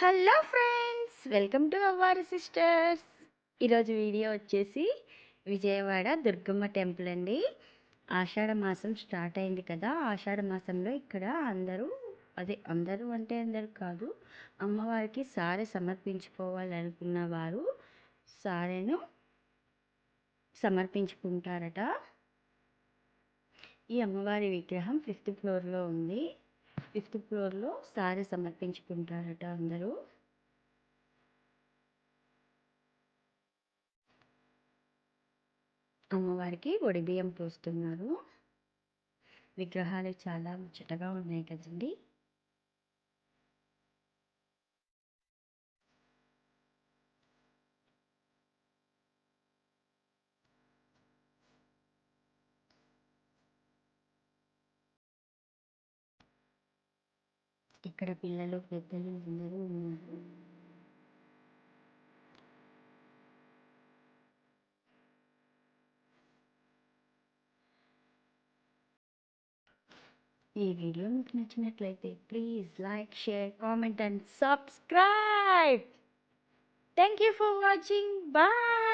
Hello friends welcome to our sisters. ఈరోజు video వచ్చేసి Vijayawada Durgamma temple అండి. ఆషాఢ మాసం స్టార్ట్ అయింది కదా ఆషాఢ మాసంలో ఇక్కడ అందరూ అదే అందరూ అంటే అందరూ కాదు అమ్మవారికి సారె సమర్పించుకోవాలనుకున్న వారు సారెను సమర్పించుకుంటారట. ఈ అమ్మవారి విగ్రహం ఫిఫ్త్ ఫ్లోర్లో ఉంది. ఫిఫ్త్ ఫ్లోర్లో సారీ సమర్పించుకుంటారట అందరూ. అమ్మవారికి ఒడి బియ్యం పోస్తున్నారు. విగ్రహాలు చాలా ముచ్చటగా ఉన్నాయి కదండి. ఇక్కడ పిల్లలు పెద్దలు అందరూ ఉన్నారు ఈ వీడియో మీకు నచ్చినట్లయితే please like share comment and subscribe thank you for watching bye